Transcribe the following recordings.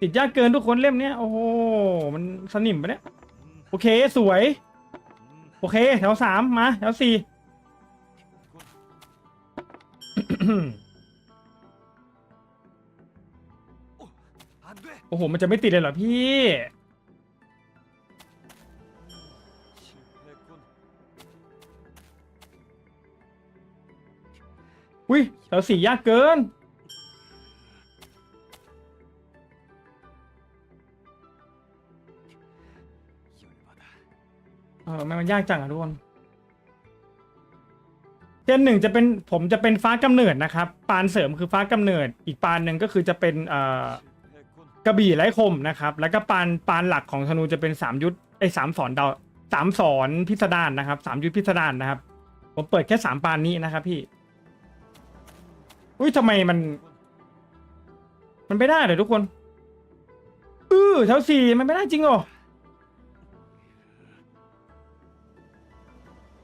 ติดยากเกินทุกคนเล่มเนี้ยโอ้โหมันสนิมปะเนี้ยโอเคสวย โอเค แถวสามมาแถวสี่ โอ้โห มันจะไม่ติดเลยเหรอพี่ อุ้ยแถวสี่ยากเกิน ทำไมมันยากจังอะทุกคนเจนหนึ่งจะเป็นผมจะเป็นฟ้ากำเนิดนะครับ ปานเสริมคือฟ้ากำเนิด อีกปานหนึ่งก็คือจะเป็นเอกระบี่ไร้คมนะครับ แล้วก็ปานปานหลักของธนูจะเป็นสามยุทธไอ้สามสอนดาวสามสอนพิสดารนะครับสามยุทธพิสดารนะครับ ผมเปิดแค่สามปานนี้นะครับ พี่ อุ้ยทำไมมัน มันไม่ได้เลยทุกคน อือท่าสี่มันไม่ได้จริงหรอ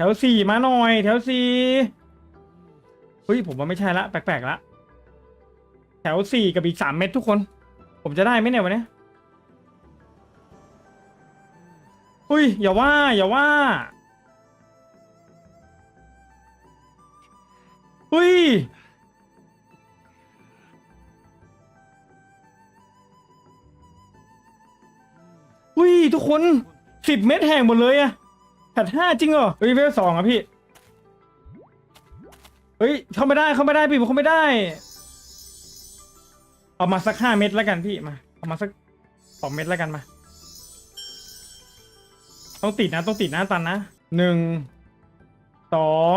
ถวสี่มาหน่อย แถวสี่เฮ้ยผมว่าไม่ใช่ละแปลกๆละแถวสี่กับอีกสามเม็ดทุกคน ผมจะได้ไหมเนี่ยวันนี้อุ้ยอย่าว่า อย่าว่าอุ้ยอุ้ยทุกคนสิบเม็ดแห่งหมดเลยอะ แพทห้าจริงเหรอเฮ้ยเวลสองอะพี่ เฮ้ย เข้าไม่ได้เข้าไม่ได้พี่ผมเข้าไม่ได้ เอามาสักห้าเม็ดแล้วกันพี่มา เอามาสักสองเม็ดแล้วกันมา ต้องติดนะต้องติดนะตันนะหนึ่งสอง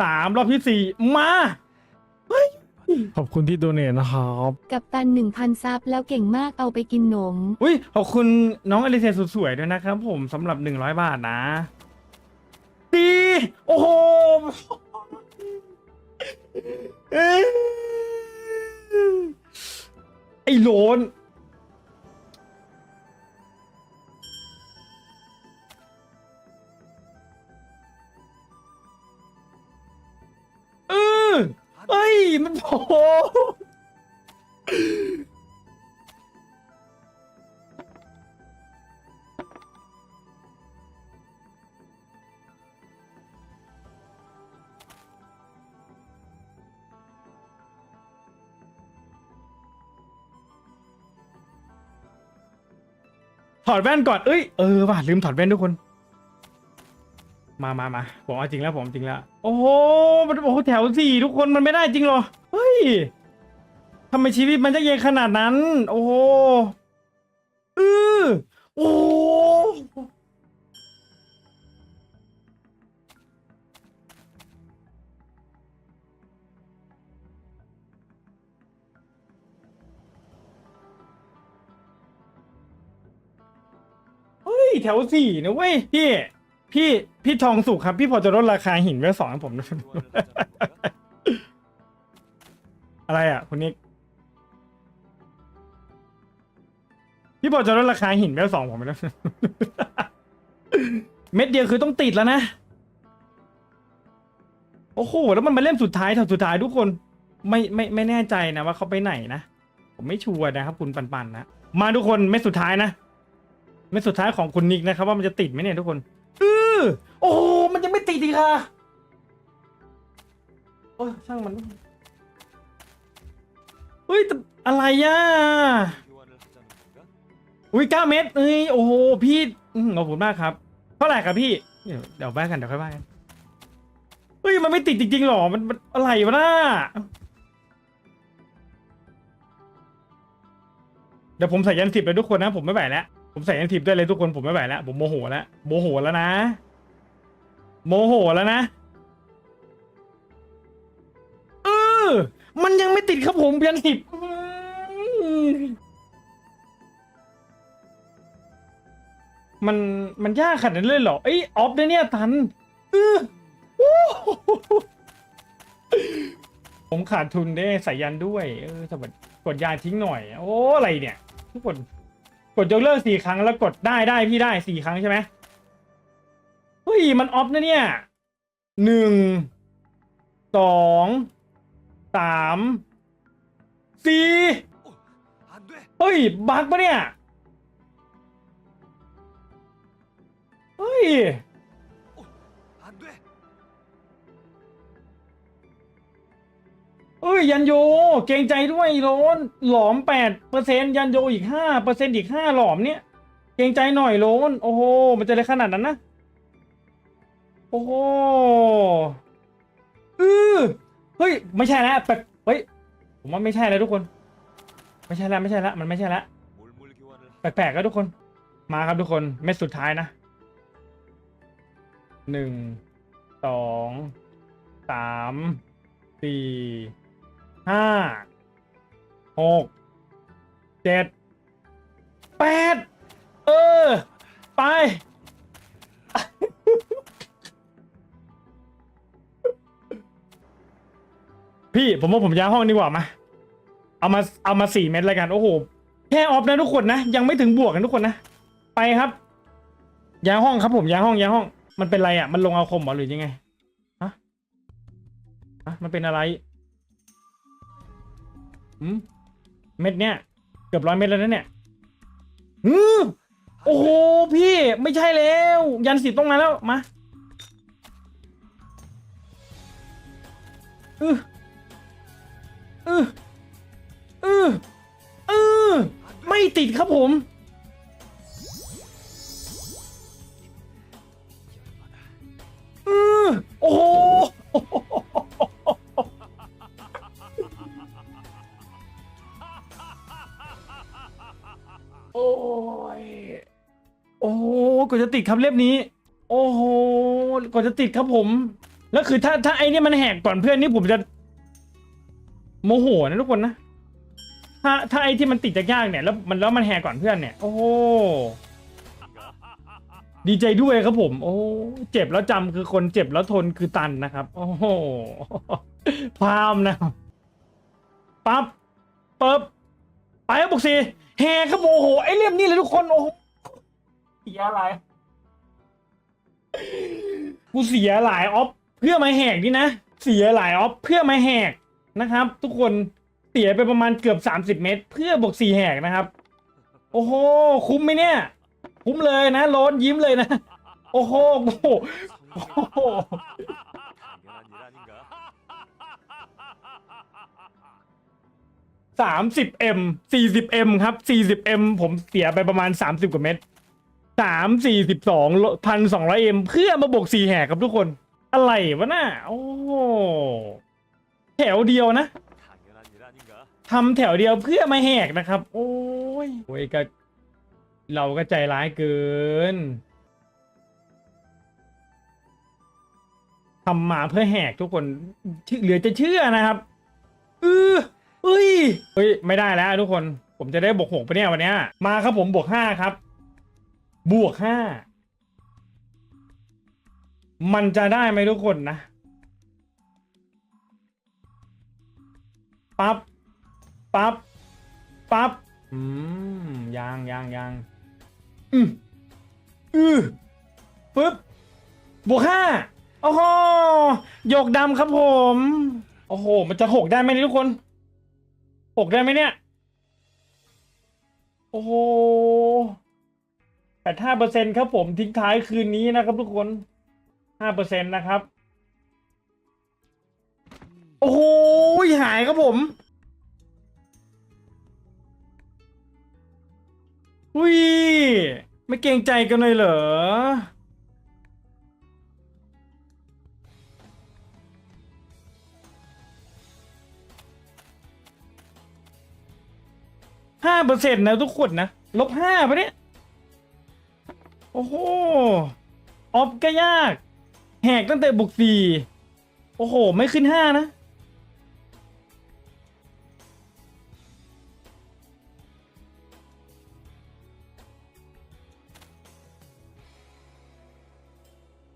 สามรอบที่สี่มา ขอบคุณที่โดเนทนะครับกับตัน1,000ซับแล้วเก่งมากเอาไปกินหนม อุ้ยขอบคุณน้องอลิเซียสุดสวยด้วยนะครับผมสำหรับหนึ่งร้อยบาทนะ ดี โอ้โหเอ้ยไอ้โหลน เออ เอ้ย มันโผล่ถอดแว่นก่อน เอ้ย เออว่ะลืมถอดแว่นทุกคน มามามาผมเอาจริงแล้วผมจริงแล้ว โอ้โหมันโอ้โหแถวสี่ทุกคนมันไม่ได้จริงเหรอ เฮ้ยทำไมชีวิตมันจะเย็นขนาดนั้น โอ้โหเออโอ้เฮ้ยแถวสี่นะเว้ยพี่ พี่พี่ทองสุกครับ พี่พอจะลดราคาหินไว้สองให้ผมหน่อย อะไรอะคุณนิกพี่พอจะลดราคาหินไว้สองผมไหน่อย เม็ดเดียวคือต้องติดแล้วนะ โอ้โหแล้วมันมาเล่มสุดท้ายแถวสุดท้ายทุกคน ไม่ไม่ไม่แน่ใจนะว่าเขาไปไหนนะ ผมไม่ชัวร์นะครับคุณปันปันนะ มาทุกคนเม็ดสุดท้ายนะ เม็ดสุดท้ายของคุณนิกนะครับ ว่ามันจะติดไหมเนี่ยทุกคน อ โอ้มันยังไม่ติดดีค่ะ โอ้ช่างมัน เฮ้ยอะไรย่าอุ้ยเก้าเมตรเอ้ย โอ้โห พี่ขอบคุณมากครับ เท่าไหร่ครับพี่ เดี๋ยวเดี๋ยวว่กัน เดี๋ยวค่อยว่กันเฮ้ย มันไม่ติดจริงๆหรอมันอะไรวะน่าเดี๋ยวผมใส่ยันสิบเลยทุกคนนะ ผมไม่ไหวแล้ว ผมใส่ยันสิบด้เลยทุกคน ผมไม่ไหวแล้ว ผมโมโหแล้ว โมโหแล้วนะ โมโหแล้วนะเออมันยังไม่ติดครับผมยันสิบมันมันยากขนาดนั้นเลยเหรอเอ้ออฟเนี่ยเนี่ยตันเออโอ้ผมขาดทุนได้ใส่ยันด้วยเออสวัสดีกดยาทิ้งหน่อย โอ้อะไรเนี่ย ทุกคน กดยกเลิกสี่ครั้งแล้วกดได้ได้พี่ได้สี่ครั้งใช่ไหม ย มันออฟนะเนี่ยหนึ่งสองสามสี่ 안 돼. ฮ้ย บักปะเนี่ย เฮ้ย 安对 เอ้ย ยันโย เกรงใจด้วยโลนหลอมแปดเปอร์เซ็นยันโยอีกห้าเปอร์เซ็นอีกห้าหลอมเนี่ย เกรงใจหน่อยโลนโอ้โห มันจะได้ขนาดนั้นนะ โอ้โหเออเฮ้ย ไม่ใช่แล้วแบบเฮ้ย ผมว่าไม่ใช่แล้วทุกคน ไม่ใช่แล้วไม่ใช่แล้วมันไม่ใช่แล้วแปลกๆแล้วทุกคน มาครับทุกคน เม็ดสุดท้ายนะ หนึ่ง สอง สาม สี่ ห้า หก เจ็ด แปด เออ ไป พี่ผมว่าผมย้ายห้องดีกว่ามาเอามาเอามาสี่เม็ดแล้วกันโอ้โหแค่ออฟนะทุกคนนะยังไม่ถึงบวกกันทุกคนนะไปครับย้ายห้องครับผมย้ายห้องย้ายห้อง มันเป็นไรอะ มันลงอาคมหรอหรือยังไงฮะฮะมันเป็นอะไรหืมเม็ดเนี้ยเกือบร้อยเม็ดแล้วนะเนี่ยหืมโอ้โหพี่ไม่ใช่แล้ว ยันสิตรงนั้นแล้วมาอือ อืออืออือไม่ติดครับผมอือโอ้โหโอ้ย โอ้โหกว่าจะติดครับเล่มนี้ โอ้โหกว่าจะติดครับผม แล้วคือถ้าถ้าไอ้นี่มันแหกก่อนเพื่อนนี่ผมจะ โมโหนะทุกคนนะ ถ้าถ้าไอ้ที่มันติดยากๆเนี่ย แล้วมันแล้วมันแหกก่อนเพื่อนเนี่ย โอ้โหดีใจด้วยครับผม โอ้เจ็บแล้วจำคือคนเจ็บแล้วทนคือตันนะครับ โอ้โหพามนะปั๊บปั๊บไปบุกซีแฮครับโอ้โหไอเลี่ยมนี่เลยทุกคนโอ้โหเสียอะไรกูเสียหลายออฟเพื่อมาแหกนี่นะเสียหลายออฟเพื่อมาแหก นะครับ ทุกคนเสียไปประมาณเกือบ 30 เมตร เพื่อบวกสี่แหกนะครับ โอ้โห คุ้มไหมเนี่ย คุ้มเลยนะโลนยิ้มเลยนะ โอ้โหโอ้โหสามสิบเอ็มสี่สิบเอ็มครับสี่สิบเอ็มผมเสียไปประมาณสามสิบกว่าเมตรสามสี่สิบสองพันสองร้อยเอ็มเพื่อมาบวกสี่แหกครับทุกคน อะไรวะน่ะโอ้ แถวเดียวนะทำแถวเดียวเพื่อมาแหกนะครับ โอ้ยโอ้ยก็เราก็ใจร้ายเกินทำมาเพื่อแหกทุกคนเหลือจะเชื่อนะครับเออเอ้ยเฮ้ย ไม่ได้แล้วทุกคน ผมจะได้บวกหกไปเนี่ยวันนี้มาครับผมบวกห้าครับ บวกห้ามันจะได้ไหมทุกคนนะ ปั๊บปั๊บปั๊บอืมยางยางยางอืมอือปึ๊บบวกห้าโอ้โหหยกดำครับผม โอ้โห มันจะหกได้ไหมเนี่ยทุกคนหกได้ไหมเนี่ย โอ้โหแปดห้าเปอร์เซ็นครับผมทิ้งท้ายคืนนี้นะครับทุกคนห้าเปอร์เซ็นนะครับโอ้โหหายครับผม อุ้ย ไม่เกรงใจกันเลยเหรอ ห้าเปอร์เซ็นต์นะทุกคนนะ ลบห้าปะเนี่ย โอ้โห ออฟก็ยาก แหกตั้งแต่บุกสี่โอ้โห ไม่ขึ้นห้านะ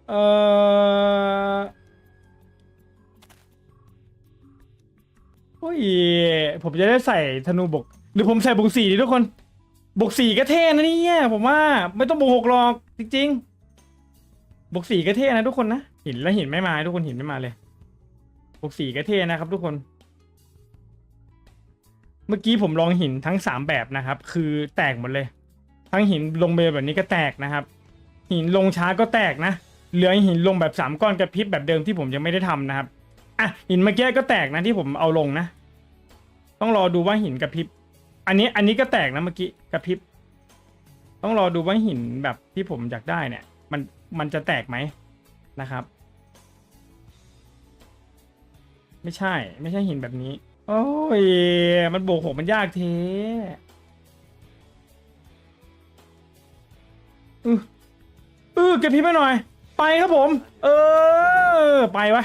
เออโอ้ยผมจะได้ใส่ธนูบกหรือผมใส่บกสี่ดีทุกคนบกสี่ก็เท่นะเนี่ยผมว่าไม่ต้องบกหกหรอกจริงๆบกสี่ก็เท่นะทุกคนนะหินแล้วหินไม่มาทุกคนหินไม่มาเลยบกสี่ก็เท่นะครับทุกคน เมื่อกี้ผมลองหินทั้งสามแบบนะครับ คือแตกหมดเลย ทั้งหินลงเบลแบบนี้ก็แตกนะครับ หินลงช้าก็แตกนะ เหลือหินลงแบบสามก้อนกระพริบแบบเดิมที่ผมยังไม่ได้ทำนะครับอะหินเมื่อกี้ก็แตกนะที่ผมเอาลงนะ ต้องรอดูว่าหินกระพริบ อันนี้อันนี้ก็แตกนะเมื่อกี้กระพริบ ต้องรอดูว่าหินแบบที่ผมอยากได้เนี่ย มันมันจะแตกไหมนะครับ ไม่ใช่ ไม่ใช่หินแบบนี้ โอ้ยมันโบกหกมันยากเทอืออือเก็บพี่ไปหน่อย ไปครับผม เออ ไปวะ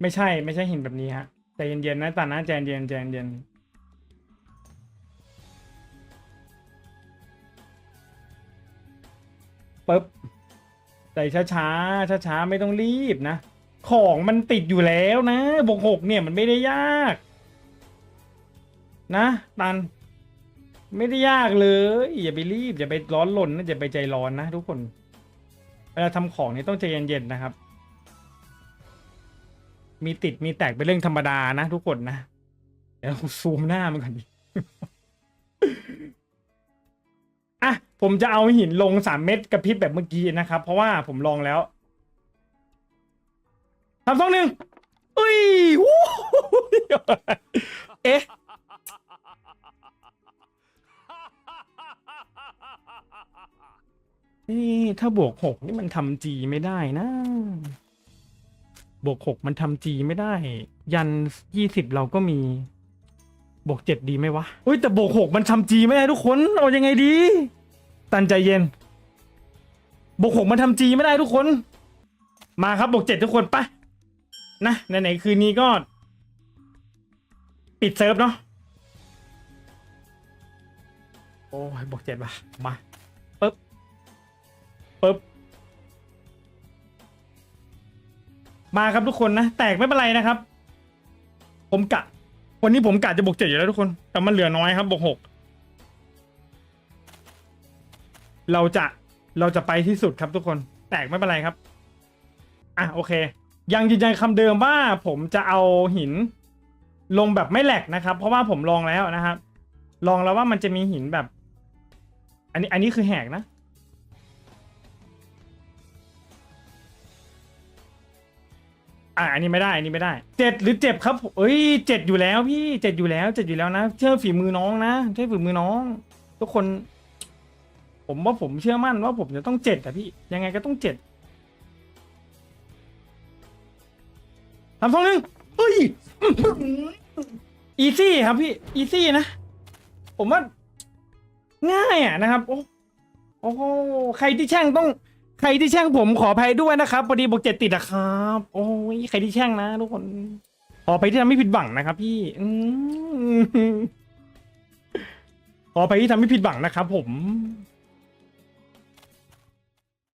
ไม่ใช่ไม่ใช่หินแบบนี้ฮะใจเย็นๆนะตานะใจเย็นๆใจเย็นๆปึ๊บใส่ช้าๆช้าๆไม่ต้องรีบนะ ของมันติดอยู่แล้วนะบวกหกเนี่ยมันไม่ได้ยาก นะตัน ไม่ได้ยากเลย อย่าไปรีบอย่าไปร้อนรนนะอย่าไปใจร้อนนะทุกคนเวลาทำของนี่ต้องใจเย็นๆนะครับ มีติดมีแตกเป็นเรื่องธรรมดานะทุกคนนะเดี๋ยวซูมหน้ามันก่อนดิอะผมจะเอาหินลงสามเม็ดกระพริบแบบเมื่อกี้นะครับ เพราะว่าผมลองแล้วทำสองหนึ่งอุ้ยวู้ เอ๊ะนี่ถ้าบวกหกนี่มันทำจีไม่ได้นะ บวกหกมันทำจีไม่ได้ ยันยี่สิบเราก็มี บวกเจ็ดดีไหมวะเฮ้ยแต่บวกหกมันทำจีไม่ได้ทุกคนเอายังไงดี ตันใจเย็น บวกหกมันทำจีไม่ได้ทุกคน มาครับบวกเจ็ดทุกคนไปนะไหนๆคืนนี้ก็ ปิดเซิร์ฟเนาะโอ้ยบวกเจ็ดว่ะมา ปึ๊บ มาครับทุกคนนะ แตกไม่เป็นไรนะครับ ผมกะ วันนี้ผมกะจะบวกเจ็ดอยู่แล้วทุกคน แต่มันเหลือน้อยครับบวกหกเราจะเราจะไปที่สุดครับทุกคน แตกไม่เป็นไรครับ อะโอเค ยังยืนยันคำเดิมว่าผมจะเอาหินลงแบบไม่แหลกนะครับ เพราะว่าผมลองแล้วนะครับ ลองแล้วว่ามันจะมีหินแบบ อันนี้อันนี้คือแหกนะ อะอันนี้ไม่ได้อันนี้ไม่ได้เจ็ดหรือเจ็บครับเอ้ยเจ็ดอยู่แล้วพี่เจ็ดอยู่แล้วเจ็ดอยู่แล้วนะเชื่อฝีมือน้องนะใช่ฝีมือน้อง ทุกคน ผมว่าผมเชื่อมั่นว่าผมจะต้องเจ็ดอะพี่ ยังไงก็ต้องเจ็ดทำสองหนึ่งเฮ้ยอีซี่ครับพี่อีซี่นะ ผมว่า ง่ายอะนะครับ โอ้โหใครที่แช่งต้อง ใครที่แช่งผมขออภัยด้วยนะครับพอดีบวกเจ็ดติดอะครับ โอ้ยใครที่แช่งนะทุกคนขออภัยที่ทำให้ผิดหวังนะครับ พี่อืมขออภัยที่ทำให้ผิดหวังนะครับ ผม